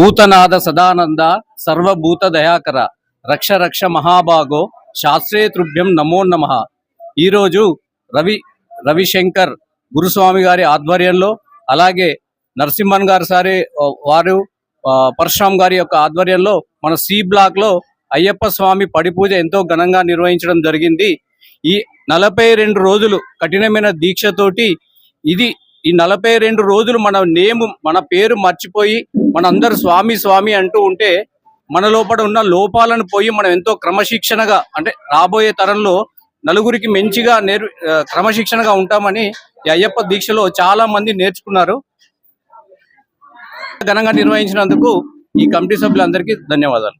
భూతనాథ సదానంద సర్వభూత దయాకర రక్ష రక్ష మహాభాగో శాస్త్రీయ తుభ్యం నమో. నమ ఈరోజు రవి రవిశంకర్ గురుస్వామి గారి ఆధ్వర్యంలో అలాగే నరసింహన్ గారు సారి వారు పరశురామ్ గారి యొక్క ఆధ్వర్యంలో మన సి బ్లాక్లో అయ్యప్ప స్వామి పడిపూజ ఎంతో ఘనంగా నిర్వహించడం జరిగింది. ఈ నలభై రెండు రోజులు కఠినమైన దీక్షతోటి ఇది ఈ నలభై రెండు రోజులు మన నేము మన పేరు మర్చిపోయి మనందరు స్వామి స్వామి అంటూ ఉంటే మన లోపల ఉన్న లోపాలను పోయి మనం ఎంతో క్రమశిక్షణగా అంటే రాబోయే తరంలో నలుగురికి మంచిగా నేర్ క్రమశిక్షణగా ఉంటామని ఈ అయ్యప్ప దీక్షలో చాలా మంది నేర్చుకున్నారు. ఘనంగా నిర్వహించినందుకు ఈ కమిటీ సభ్యులందరికీ ధన్యవాదాలు.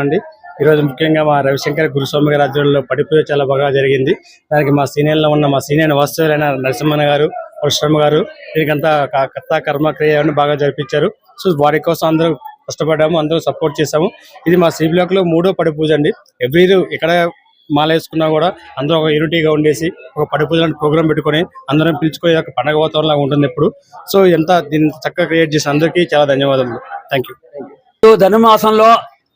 అండి. ఈరోజు ముఖ్యంగా మా రవిశంకర్ గురుస్వామి గారి ఆధ్వర్యంలో పడిపూజ చాలా బాగా జరిగింది. దానికి మా సీనియర్లో ఉన్న మా సీనియర్ వస్తువులైన నరసింహన్ గారు పరశురామ గారు. దీనికంతా క- కర్త కర్మ క్రియ బాగా జరిపించారు. సో వారి కోసం అందరూ కష్టపడ్డాము అందరూ సపోర్ట్ చేశాము. ఇది మా సి బ్లాక్లో మూడో పడి పూజ అండి. ఎవ్రీ ఇక్కడ మాల వేసుకున్నా కూడా అందరూ ఒక యూనిటీగా ఉండేసి ఒక పడి పూజ ప్రోగ్రామ్ పెట్టుకొని అందరం పిలుచుకొని ఒక పండగ వాతావరణంగా ఉంటుంది ఎప్పుడు. సో ఎంత దీన్ని చక్కగా క్రియేట్ చేసిన అందరికీ చాలా ధన్యవాదములు. థ్యాంక్ యూ ధనుమాసంలో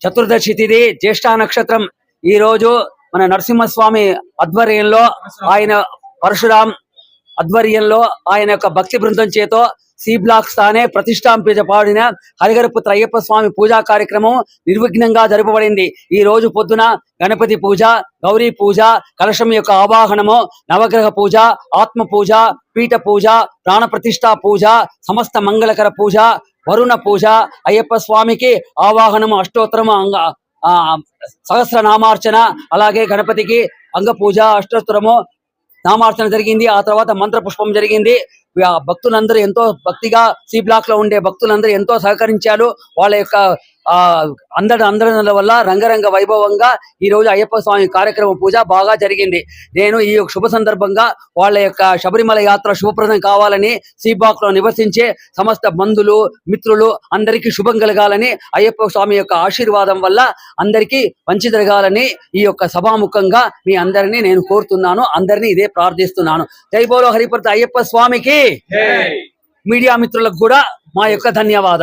చతుర్దశి తిథి జ్యేష్ఠ నక్షత్రం. ఈ రోజు మన నరసింహస్వామి ఆధ్వర్యంలో ఆయన పరశురాం ఆధ్వర్యంలో ఆయన యొక్క భక్తి బృందం చేతో సి బ్లాక్ స్థానే ప్రతిష్టాంపించబడిన హరిహరపుత్ర అయ్యప్ప స్వామి పూజా కార్యక్రమం నిర్విఘ్నంగా జరపబడింది. ఈ రోజు పొద్దున గణపతి పూజ గౌరీ పూజ కలశం యొక్క ఆవాహనము నవగ్రహ పూజ ఆత్మ పూజ పీఠ పూజ ప్రాణప్రతిష్ఠా పూజ సమస్త మంగళకర పూజ వరుణ పూజ అయ్యప్ప స్వామికి ఆవాహనము అష్టోత్తరము అంగ ఆ, సహస్ర నామార్చన అలాగే గణపతికి అంగ పూజ అష్టోత్తరము నామార్చన జరిగింది. ఆ తర్వాత మంత్ర పుష్పం జరిగింది. భక్తులందరూ ఎంతో భక్తిగా సి బ్లాక్లో ఉండే భక్తులందరూ ఎంతో సహకరించారు. వాళ్ళ యొక్క ఆ అందరి అందరి వల్ల రంగరంగ వైభవంగా ఈ రోజు అయ్యప్ప స్వామి కార్యక్రమం పూజ బాగా జరిగింది. నేను ఈ యొక్క శుభ సందర్భంగా వాళ్ళ యొక్క శబరిమల యాత్ర శుభప్రదం కావాలని సి బ్లాక్లో నివసించే సమస్త బంధులు మిత్రులు అందరికీ శుభం కలగాలని అయ్యప్ప స్వామి యొక్క ఆశీర్వాదం వల్ల అందరికీ మంచి జరగాలని ఈ యొక్క సభాముఖంగా మీ అందరినీ నేను కోరుతున్నాను. అందరినీ ఇదే ప్రార్థిస్తున్నాను. జై బోలో హరిపర్త అయ్యప్ప స్వామికి మీడియా మిత్రులకు కూడా మా యొక్క ధన్యవాదాలు.